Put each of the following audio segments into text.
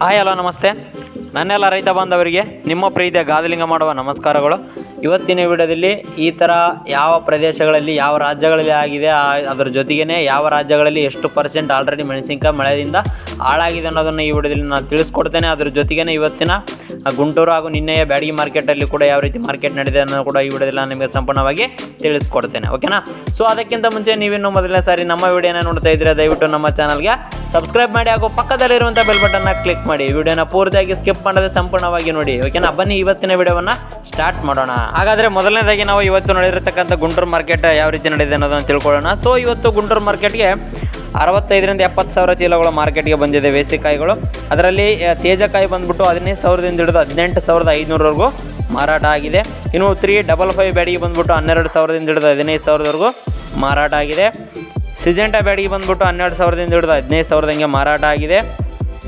Hi, hello, ನಮಸ್ತೆ. ನನ್ನೆಲ್ಲ ರೈತ ಬಾಂಧವರಿಗೆ ನಿಮ್ಮ ಪ್ರೀತಿಯ ಗಾದಲಿಂಗ ಮಾಡುವ ನಮಸ್ಕಾರಗಳು. ಇವತ್ತಿನ ವಿಡಿಯೋದಲ್ಲಿ ಈ ಥರ ಯಾವ ಪ್ರದೇಶಗಳಲ್ಲಿ, ಯಾವ ರಾಜ್ಯಗಳಲ್ಲಿ ಆಗಿದೆ ಅದರ ಜೊತೆಗೇ ಯಾವ ರಾಜ್ಯಗಳಲ್ಲಿ ಎಷ್ಟು ಪರ್ಸೆಂಟ್ ಆಲ್ರೆಡಿ ಮೆಣಸಿನ್ಕಾಯಿ ಮಳೆಯಿಂದ ಹಾಳಾಗಿದೆ ಅನ್ನೋದನ್ನು ಈ ವಿಡಿಯೋದಲ್ಲಿ ನಾನು ತಿಳಿಸ್ಕೊಡ್ತೇನೆ. ಅದ್ರ ಜೊತೆಗೇ ಇವತ್ತಿನ ಗುಂಟೂರು ಹಾಗೂ ನಿನ್ನೆಯ ಬ್ಯಾಡಗಿ ಮಾರ್ಕೆಟಲ್ಲಿ ಕೂಡ ಯಾವ ರೀತಿ ಮಾರ್ಕೆಟ್ ನಡೆದಿದೆ ಅನ್ನೋದು ಕೂಡ ಈ ವಿಡಿಯೋದಲ್ಲಿ ನಾನು ನಿಮಗೆ ಸಂಪೂರ್ಣವಾಗಿ ತಿಳಿಸ್ಕೊಡ್ತೇನೆ. ಓಕೆನಾ ಸೊ ಅದಕ್ಕಿಂತ ಮುಂಚೆ ನೀವಿನ್ನು ಮೊದಲನೇ ಸಾರಿ ನಮ್ಮ ವಿಡಿಯೋನ ನೋಡ್ತಾ ಇದ್ರೆ ದಯವಿಟ್ಟು ನಮ್ಮ ಚಾನಲ್ಗೆ ಸಬ್ಸ್ಕ್ರೈಬ್ ಮಾಡಿ ಹಾಗೂ ಪಕ್ಕದಲ್ಲಿರುವಂಥ ಬೆಲ್ ಬಟನ್ನ ಕ್ಲಿಕ್ ಮಾಡಿ. ವಿಡಿಯೋನ ಪೂರ್ತಿಯಾಗಿ ಸ್ಕಿಪ್ ಮಾಡದೆ ಸಂಪೂರ್ಣವಾಗಿ ನೋಡಿ. ಓಕೆನಾ ಬನ್ನಿ ಇವತ್ತಿನ ವಿಡಿಯೋವನ್ನ ಸ್ಟಾರ್ಟ್ ಮಾಡೋಣ. ಹಾಗಾದ್ರೆ ಮೊದಲನೇದಾಗಿ ನಾವು ಇವತ್ತು ನಡೆದಿರತಕ್ಕಂಥ ಗುಂಟೂರು ಮಾರ್ಕೆಟ್ ಯಾವ ರೀತಿ ನಡೆದಿದೆ ಅನ್ನೋದನ್ನು ತಿಳ್ಕೊಳ್ಳೋಣ. ಸೊ ಇವತ್ತು ಗುಂಟೂರು ಮಾರ್ಕೆಟ್ಗೆ ಅರವತ್ತೈದರಿಂದ ಎಪ್ಪತ್ತು ಸಾವಿರ ಚೀಲಗಳು ಮಾರ್ಕೆಟ್ಗೆ ಬಂದಿದೆ ಬೇಸಿಕಾಯಿಗಳು ಅದರಲ್ಲಿ ತೇಜಕಾಯಿ ಬಂದ್ಬಿಟ್ಟು ಹದಿನೈದು ಸಾವಿರದಿಂದ ಹಿಡಿದು ಹದಿನೆಂಟು ಸಾವಿರದ ಐದುನೂರವರೆಗೂ ಮಾರಾಟ ಆಗಿದೆ. ಇನ್ನು ತ್ರೀ ಡಬಲ್ ಫೈವ್ ಬ್ಯಾಡಿಗೆ ಬಂದ್ಬಿಟ್ಟು ಹನ್ನೆರಡು ಸಾವಿರದಿಂದ ಹಿಡಿದು ಹದಿನೈದು ಸಾವಿರದವರೆಗೂ ಮಾರಾಟ ಆಗಿದೆ. ಸಿಜೆಂಟಾ ಬ್ಯಾಡಿಗೆ ಬಂದ್ಬಿಟ್ಟು ಹನ್ನೆರಡು ಸಾವಿರದಿಂದ ಹಿಡಿದು ಹದಿನೈದು ಸಾವಿರದಂಗೆ ಮಾರಾಟ ಆಗಿದೆ.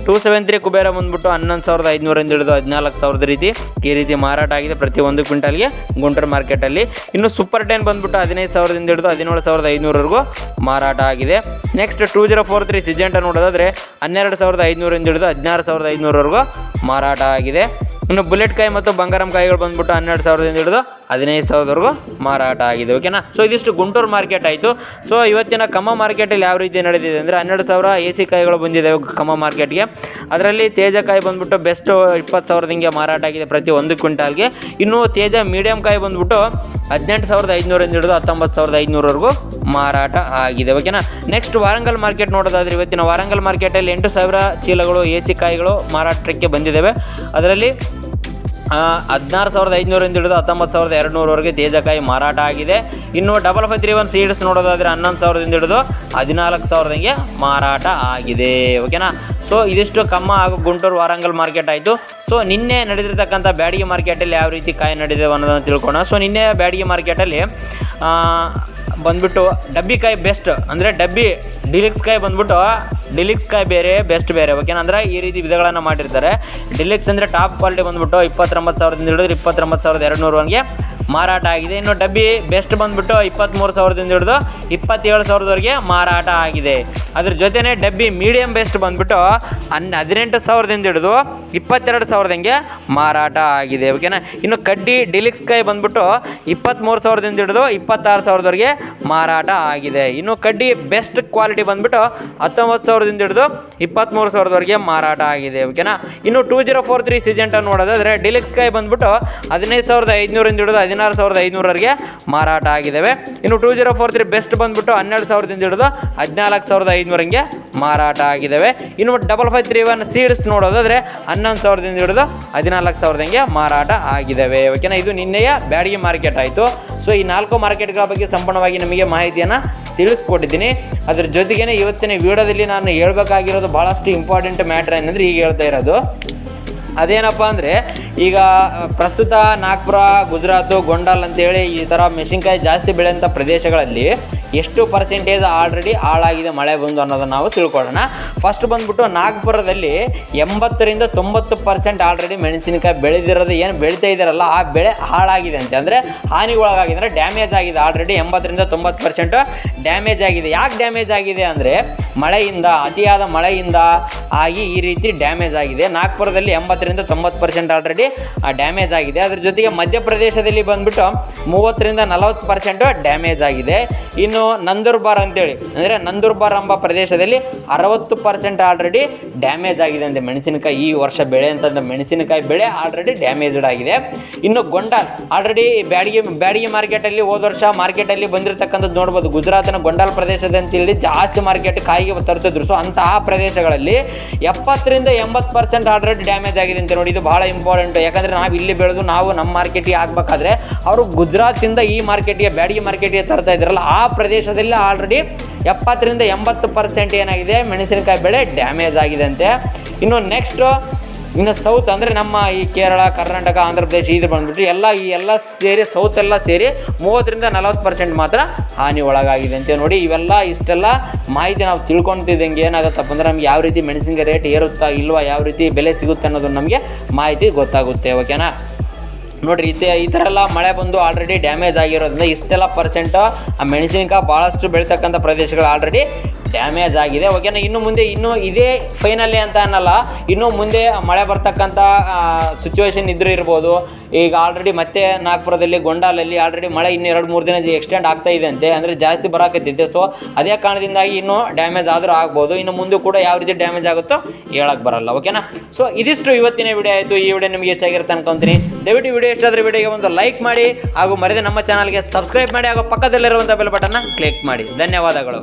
ಟೂ ಸೆವೆನ್ ತ್ರೀ ಕುಬೇರ ಬಂದ್ಬಿಟ್ಟು ಹನ್ನೊಂದು ಸಾವಿರದ ಐದುನೂರಿಂದ ಹಿಡಿದು ಹದಿನಾಲ್ಕು ಸಾವಿರದ ರೀತಿ ಈ ರೀತಿ ಮಾರಾಟ ಆಗಿದೆ ಪ್ರತಿ ಒಂದು ಕ್ವಿಂಟಲ್ಗೆ ಗುಂಟೂರು ಮಾರ್ಕೆಟಲ್ಲಿ. ಇನ್ನು ಸೂಪರ್ ಟೆನ್ ಬಂದ್ಬಿಟ್ಟು ಹದಿನೈದು ಸಾವಿರದಿಂದ ಹಿಡಿದು ಹದಿನೇಳು ಸಾವಿರದ ಐದುನೂರವರೆಗೂ ಮಾರಾಟ ಆಗಿದೆ. Next two zero four three Syngenta ನೋಡೋದಾದರೆ ಹನ್ನೆರಡು ಸಾವಿರದ ಐದುನೂರಿಂದ ಹಿಡಿದು ಹದಿನಾರು ಸಾವಿರದ ಐದುನೂರವರೆಗೂ ಮಾರಾಟ ಆಗಿದೆ. ಇನ್ನು ಬುಲೆಟ್ ಕಾಯಿ ಮತ್ತು ಬಂಗಾರಂ ಕಾಯಿಗಳು ಬಂದ್ಬಿಟ್ಟು ಹನ್ನೆರಡು ಸಾವಿರದಿಂದ ಹಿಡಿದು ಹದಿನೈದು ಸಾವಿರದವರೆಗೂ ಮಾರಾಟ ಆಗಿದೆ ಓಕೆನಾ ಸೊ ಇದಿಷ್ಟು ಗುಂಟೂರು ಮಾರ್ಕೆಟ್ ಆಯಿತು. ಸೊ ಇವತ್ತಿನ ಕಮ್ಮ ಮಾರ್ಕೆಟಲ್ಲಿ ಯಾವ ರೀತಿ ನಡೆದಿದೆ ಅಂದರೆ ಹನ್ನೆರಡು ಸಾವಿರ ಎ ಸಿ ಕಾಯಿಗಳು ಬಂದಿದೆ ಕಮ್ಮ ಮಾರ್ಕೆಟ್ಗೆ. ಅದರಲ್ಲಿ ತೇಜ ಕಾಯಿ ಬಂದ್ಬಿಟ್ಟು ಬೆಸ್ಟ್ ಇಪ್ಪತ್ತು ಸಾವಿರದ ಹಿಂಗೆ ಮಾರಾಟ ಆಗಿದೆ ಪ್ರತಿ ಒಂದು ಕ್ವಿಂಟಾಲ್ಗೆ. ಇನ್ನು ತೇಜ ಮೀಡಿಯಂ ಕಾಯಿ ಬಂದ್ಬಿಟ್ಟು ಹದಿನೆಂಟು ಸಾವಿರದ ಐದುನೂರಿಂದ ಹಿಡಿದು ಹತ್ತೊಂಬತ್ತು ಸಾವಿರದ ಐದುನೂರವರೆಗೂ ಮಾರಾಟ ಆಗಿದೆ ಓಕೆನಾ ನೆಕ್ಸ್ಟ್ ವಾರಂಗಲ್ ಮಾರ್ಕೆಟ್ ನೋಡೋದಾದ್ರೆ ಇವತ್ತಿನ ವಾರಂಗಲ್ ಮಾರ್ಕೆಟಲ್ಲಿ ಎಂಟು ಸಾವಿರ ಚೀಲಗಳು ಎ ಸಿ ಕಾಯಿಗಳು ಮಾರಾಟಕ್ಕೆ ಬಂದಿದ್ದಾವೆ ಅದರಲ್ಲಿ ಹದಿನಾರು ಸಾವಿರದ ಐದುನೂರಿಂದ ಹಿಡಿದು ಹತ್ತೊಂಬತ್ತು ಸಾವಿರದ ಎರಡುನೂರವರೆಗೆ ತೇಜಕಾಯಿ ಮಾರಾಟ ಆಗಿದೆ. ಇನ್ನು double five three one seeds ನೋಡೋದಾದ್ರೆ ಹನ್ನೊಂದು ಸಾವಿರದಿಂದ ಹಿಡಿದು ಹದಿನಾಲ್ಕು ಸಾವಿರದಂಗೆ ಮಾರಾಟ ಆಗಿದೆ. ಓಕೆನಾ ಸೊ ಇದಿಷ್ಟು ಕಮ್ಮ ಹಾಗೂ ಗುಂಟೂರು ವಾರಂಗಲ್ ಮಾರ್ಕೆಟ್ ಆಯಿತು. ಸೊ ನಿನ್ನೆ ನಡೆದಿರ್ತಕ್ಕಂಥ ಬ್ಯಾಡಿಗೆ ಮಾರ್ಕೆಟಲ್ಲಿ ಯಾವ ರೀತಿ ಕಾಯಿ ನಡೆದಿದೆ ಅನ್ನೋದನ್ನು ತಿಳ್ಕೊಳ್ಳೋಣ. ಸೊ ನಿನ್ನೆ ಬ್ಯಾಡಿಗೆ ಮಾರ್ಕೆಟಲ್ಲಿ ಬಂದ್ಬಿಟ್ಟು ಡಬ್ಬಿ ಕಾಯಿ ಬೆಸ್ಟ್ ಅಂದರೆ ಡಬ್ಬಿ ಡಿಲಿಕ್ಸ್ ಕಾಯಿ ಬಂದ್ಬಿಟ್ಟು ಡಿಲಿಕ್ಸ್ ಕಾಯಿ ಬೇರೆ ಬೆಸ್ಟ್ ಬೇರೆ. ಓಕೆನಾ ಅಂದರೆ ಈ ರೀತಿ ವಿಧಗಳನ್ನು ಮಾಡಿರ್ತಾರೆ. ಡಿಲಿಕ್ಸ್ ಅಂದರೆ ಟಾಪ್ ಕ್ವಾಲಿಟಿ ಬಂದ್ಬಿಟ್ಟು ಇಪ್ಪತ್ತೊಂಬತ್ತು ಸಾವಿರದಿಂದ ಹಿಡಿದು ಇಪ್ಪತ್ತೊಂಬತ್ತು ಸಾವಿರದ ಎರಡು ಮಾರಾಟ ಆಗಿದೆ. ಇನ್ನು ಡಬ್ಬಿ ಬೆಸ್ಟ್ ಬಂದ್ಬಿಟ್ಟು ಇಪ್ಪತ್ತ್ಮೂರು ಸಾವಿರದಿಂದ ಹಿಡಿದು ಇಪ್ಪತ್ತೇಳು ಸಾವಿರದವರೆಗೆ ಮಾರಾಟ ಆಗಿದೆ. ಅದ್ರ ಜೊತೆನೇ ಡಬ್ಬಿ ಮೀಡಿಯಂ ಬೆಸ್ಟ್ ಬಂದ್ಬಿಟ್ಟು ಹನ್ ಹದಿನೆಂಟು ಸಾವಿರದಿಂದ ಹಿಡಿದು ಇಪ್ಪತ್ತೆರಡು ಸಾವಿರದಂಗೆ ಮಾರಾಟ ಆಗಿದೆ ಓಕೆನಾ ಇನ್ನು ಕಡ್ಡಿ ಡಿಲಿಕ್ಸ್ ಕೈ ಬಂದ್ಬಿಟ್ಟು ಇಪ್ಪತ್ತ್ಮೂರು ಸಾವಿರದಿಂದ ಹಿಡಿದು ಇಪ್ಪತ್ತಾರು ಸಾವಿರದವರೆಗೆ ಮಾರಾಟ ಆಗಿದೆ. ಇನ್ನು ಕಡ್ಡಿ ಬೆಸ್ಟ್ ಕ್ವಾಲಿಟಿ ಬಂದ್ಬಿಟ್ಟು ಹತ್ತೊಂಬತ್ತು ಸಾವಿರದಿಂದ ಹಿಡಿದು ಇಪ್ಪತ್ತ್ಮೂರು ಸಾವಿರದವರೆಗೆ ಮಾರಾಟ ಆಗಿದೆ ಓಕೆನಾ ಇನ್ನು two zero four three Syngenta ನೋಡೋದಾದರೆ ಡಿಲಿಕ್ಸ್ ಕೈ ಬಂದ್ಬಿಟ್ಟು ಹದಿನೈದು ಸಾವಿರದ ಐದುನೂರಿಂದ ಹಿಡಿದು ಹದಿನಾರು ಸಾವಿರದ ಐದುನೂರವರೆಗೆ ಮಾರಾಟ ಆಗಿದ್ದಾವೆ ಇನ್ನು two zero four three best ಬಂದ್ಬಿಟ್ಟು ಹನ್ನೆರಡು ಸಾವಿರದಿಂದ ಹಿಡಿದು ಹದಿನಾಲ್ಕು ಸಾವಿರದ ಐದುನೂರಂಗೆ ಮಾರಾಟ ಆಗಿದ್ದಾವೆ ಇನ್ನು double five three one seeds ನೋಡೋದಾದ್ರೆ ಹನ್ನೊಂದು ಸಾವಿರದಿಂದ ಹಿಡಿದು ಹದಿನಾಲ್ಕು ಸಾವಿರದಂಗೆ ಮಾರಾಟ ಆಗಿದ್ದಾವೆ ಓಕೆನಾ? ಇದು ನಿನ್ನೆಯ ಬ್ಯಾಡಿಗೆ ಮಾರ್ಕೆಟ್ ಆಯಿತು. ಸೊ ಈ ನಾಲ್ಕು ಮಾರ್ಕೆಟ್ಗಳ ಬಗ್ಗೆ ಸಂಪೂರ್ಣವಾಗಿ ನಿಮಗೆ ಮಾಹಿತಿಯನ್ನು ತಿಳಿಸ್ಕೊಟ್ಟಿದ್ದೀನಿ. ಅದ್ರ ಜೊತೆಗೇನೆ ಇವತ್ತಿನ ವಿಡಿಯೋದಲ್ಲಿ ನಾನು ಹೇಳಬೇಕಾಗಿರೋದು ಭಾಳಷ್ಟು ಇಂಪಾರ್ಟೆಂಟ್ ಮ್ಯಾಟ್ರ್ ಏನಂದ್ರೆ ಈಗ ಹೇಳ್ತಾ ಇರೋದು. ಅದೇನಪ್ಪ ಅಂದರೆ ಈಗ ಪ್ರಸ್ತುತ ನಾಗ್ಪುರ, ಗುಜರಾತು ಗೊಂಡಾಲ್ ಅಂತೇಳಿ ಈ ಥರ ಮೆಣಸಿನ್ಕಾಯಿ ಜಾಸ್ತಿ ಬೆಳೆಯುವಂಥ ಪ್ರದೇಶಗಳಲ್ಲಿ ಎಷ್ಟು ಪರ್ಸೆಂಟೇಜ್ ಆಲ್ರೆಡಿ ಹಾಳಾಗಿದೆ, ಮಳೆ ಬಂದು ಅನ್ನೋದನ್ನು ನಾವು ತಿಳ್ಕೊಳ್ಳೋಣ. ಫಸ್ಟ್ ಬಂದ್ಬಿಟ್ಟು ನಾಗ್ಪುರದಲ್ಲಿ ಎಂಬತ್ತರಿಂದ ತೊಂಬತ್ತು ಪರ್ಸೆಂಟ್ ಆಲ್ರೆಡಿ ಮೆಣಸಿನಕಾಯಿ ಬೆಳೆದಿರೋದು ಏನು ಬೆಳೀತಾ ಇದ್ದಾರಲ್ಲ ಆ ಬೆಳೆ ಹಾಳಾಗಿದೆ ಅಂತೆ. ಅಂದರೆ ಹಾನಿ ಒಳಗಾಗಿದೆ ಅಂದರೆ ಡ್ಯಾಮೇಜ್ ಆಗಿದೆ ಆಲ್ರೆಡಿ ಎಂಬತ್ತರಿಂದ ತೊಂಬತ್ತು ಪರ್ಸೆಂಟು ಡ್ಯಾಮೇಜ್ ಆಗಿದೆ. ಯಾಕೆ ಡ್ಯಾಮೇಜ್ ಆಗಿದೆ ಅಂದರೆ ಮಳೆಯಿಂದ, ಅತಿಯಾದ ಮಳೆಯಿಂದ ಆಗಿ ಈ ರೀತಿ ಡ್ಯಾಮೇಜ್ ಆಗಿದೆ. ನಾಗ್ಪುರದಲ್ಲಿ ಎಂಬತ್ತರಿಂದ ತೊಂಬತ್ತು ಪರ್ಸೆಂಟ್ ಆಲ್ರೆಡಿ ಡ್ಯಾಮೇಜ್ ಆಗಿದೆ. ಅದ್ರ ಜೊತೆಗೆ ಮಧ್ಯಪ್ರದೇಶದಲ್ಲಿ ಬಂದ್ಬಿಟ್ಟು ಮೂವತ್ತರಿಂದ ನಲವತ್ತು ಪರ್ಸೆಂಟು ಡ್ಯಾಮೇಜ್ ಆಗಿದೆ. ಇನ್ನು ನಂದೂರ್ಬಾರ್ ಅಂತೇಳಿ, ಅಂದರೆ ನಂದೂರ್ಬಾರ್ ಎಂಬ ಪ್ರದೇಶದಲ್ಲಿ ಅರವತ್ತು ಪರ್ಸೆಂಟ್ ಆಲ್ರೆಡಿ ಡ್ಯಾಮೇಜ್ ಆಗಿದೆ ಅಂದರೆ ಮೆಣಸಿನಕಾಯಿ. ಈ ವರ್ಷ ಬೆಳೆ ಅಂತಂದ್ರೆ ಮೆಣಸಿನಕಾಯಿ ಬೆಳೆ ಆಲ್ರೆಡಿ ಡ್ಯಾಮೇಜ್ಡ್ ಆಗಿದೆ. ಇನ್ನು ಗೊಂಡಾಲ್ ಆಲ್ರೆಡಿ ಬ್ಯಾಡಿಗೆ ಬ್ಯಾಡಿಗೆ ಮಾರ್ಕೆಟಲ್ಲಿ ಹೋದ ವರ್ಷ ಮಾರ್ಕೆಟಲ್ಲಿ ಬಂದಿರತಕ್ಕಂಥದ್ದು ನೋಡ್ಬೋದು. ಗುಜರಾತ್ನ ಗೊಂಡಾಲ್ ಪ್ರದೇಶದ ಅಂತೇಳಿ ಜಾಸ್ತಿ ಮಾರ್ಕೆಟ್ ಕಾಯಿಗೆ ತರುತ್ತಿದ್ರು ಸೊ ಅಂತಹ ಪ್ರದೇಶಗಳಲ್ಲಿ ಎಪ್ಪತ್ತರಿಂದ ಎಂಬತ್ತು ಪರ್ಸೆಂಟ್ ಆಲ್ರೆಡಿ ಡ್ಯಾಮೇಜ್ ಆಗಿದೆ ಅಂತ ನೋಡಿ, ಇದು ಬಹಳ ಇಂಪಾರ್ಟೆಂಟ್ ಯಾಕಂದರೆ ನಾವು ಇಲ್ಲಿ ಬೆಳೆದು ನಾವು ನಮ್ಮ ಮಾರ್ಕೆಟಿಗೆ ಆಗಬೇಕಾದ್ರೆ ಅವರು ಗುಜರಾತಿಂದ ಈ ಮಾರ್ಕೆಟಿಗೆ ಬ್ಯಾಡಿಗೆ ಮಾರ್ಕೆಟಿಗೆ ತರ್ತಾ ಇದ್ರಲ್ಲ ಆ ಪ್ರದೇಶದಲ್ಲಿ ಆಲ್ರೆಡಿ ಎಪ್ಪತ್ತರಿಂದ ಎಂಬತ್ತು ಪರ್ಸೆಂಟ್ ಏನಾಗಿದೆ, ಮೆಣಸಿನಕಾಯಿ ಬೆಳೆ ಡ್ಯಾಮೇಜ್ ಆಗಿದೆ ಅಂತೆ. ಇನ್ನು ನೆಕ್ಸ್ಟು ಇನ್ನು ಸೌತ್ ಅಂದರೆ ನಮ್ಮ ಈ ಕೇರಳ, ಕರ್ನಾಟಕ, ಆಂಧ್ರ ಪ್ರದೇಶ ಇದು ಬಂದುಬಿಟ್ಟು ಎಲ್ಲ ಈ ಎಲ್ಲ ಸೇರಿ, ಸೌತ್ ಎಲ್ಲ ಸೇರಿ ಮೂವತ್ತರಿಂದ ನಲವತ್ತು ಪರ್ಸೆಂಟ್ ಮಾತ್ರ ಹಾನಿ ಒಳಗಾಗಿದೆ ಅಂತ ನೋಡಿ ಇವೆಲ್ಲ ಇಷ್ಟೆಲ್ಲ ಮಾಹಿತಿ ನಾವು ತಿಳ್ಕೊತಿದ್ದಂಗೆ ಏನಾಗುತ್ತಪ್ಪ ಅಂದರೆ ನಮ್ಗೆ ಯಾವ ರೀತಿ ಮೆಣಸಿನ್ಕಾಯಿ ರೇಟ್ ಏರುತ್ತಾ ಇಲ್ವಾ, ಯಾವ ರೀತಿ ಬೆಲೆ ಸಿಗುತ್ತೆ ಅನ್ನೋದು ನಮಗೆ ಮಾಹಿತಿ ಗೊತ್ತಾಗುತ್ತೆ ಓಕೆನಾ ನೋಡಿರಿ, ಇದೆ ಈ ಥರ ಎಲ್ಲ ಮಳೆ ಬಂದು ಆಲ್ರೆಡಿ ಡ್ಯಾಮೇಜ್ ಆಗಿರೋದ್ರಿಂದ ಇಷ್ಟೆಲ್ಲ ಪರ್ಸೆಂಟ್ ಆ ಮೆಣಸಿನಕಾಯಿ ಭಾಳಷ್ಟು ಬೆಳೀತಕ್ಕಂಥ ಪ್ರದೇಶಗಳು ಆಲ್ರೆಡಿ ಡ್ಯಾಮೇಜ್ ಆಗಿದೆ. ಓಕೆನಾ ಇನ್ನು ಮುಂದೆ, ಇನ್ನೂ ಇದೇ ಫೈನಲ್ಲಿ ಅಂತ ಅನ್ನಲ್ಲ. ಇನ್ನು ಮುಂದೆ ಮಳೆ ಬರ್ತಕ್ಕಂಥ ಸಿಚುವೇಶನ್ ಇದ್ರೂ ಇರ್ಬೋದು. ಈಗ ಆಲ್ರೆಡಿ ಮತ್ತೆ ನಾಗ್ಪುರದಲ್ಲಿ, ಗೊಂಡಾಲಲ್ಲಿ ಆಲ್ರೆಡಿ ಮಳೆ ಇನ್ನು ಎರಡು, ಮೂರು ದಿನ ಎಕ್ಸ್ಟೆಂಡ್ ಆಗ್ತಾ ಇದೆ ಅಂತೆ ಅಂದರೆ ಜಾಸ್ತಿ ಬರಾಕತ್ತಿದ್ದೆ ಸೊ ಅದೇ ಕಾರಣದಿಂದಾಗಿ ಇನ್ನೂ ಡ್ಯಾಮೇಜ್ ಆದರೂ ಆಗ್ಬೋದು. ಇನ್ನು ಮುಂದೆ ಕೂಡ ಯಾವ ರೀತಿ ಡ್ಯಾಮೇಜ್ ಆಗುತ್ತೋ ಹೇಳಕ್ಕೆ ಬರಲ್ಲ. ಓಕೆನಾ ಸೊ ಇದಿಷ್ಟು ಇವತ್ತಿನ ವಿಡಿಯೋ ಆಯಿತು. ಈ ವಿಡಿಯೋ ನಿಮಗೆ ಹೆಚ್ಚಾಗಿರುತ್ತೆ ಅನ್ಕೊಂತೀನಿ. ದಯವಿಟ್ಟು ವಿಡಿಯೋ ಎಷ್ಟಾದರೆ ವಿಡಿಯೋಗೆ ಒಂದು ಲೈಕ್ ಮಾಡಿ. ಹಾಗೂ ಮರೆಯದೆ ನಮ್ಮ ಚಾನಲ್ಗೆ ಸಬ್ಸ್ಕ್ರೈಬ್ ಮಾಡಿ. ಹಾಗೂ ಪಕ್ಕದಲ್ಲಿರುವಂಥ ಬೆಲ್ ಬಟನ್ನ ಕ್ಲಿಕ್ ಮಾಡಿ. ಧನ್ಯವಾದಗಳು.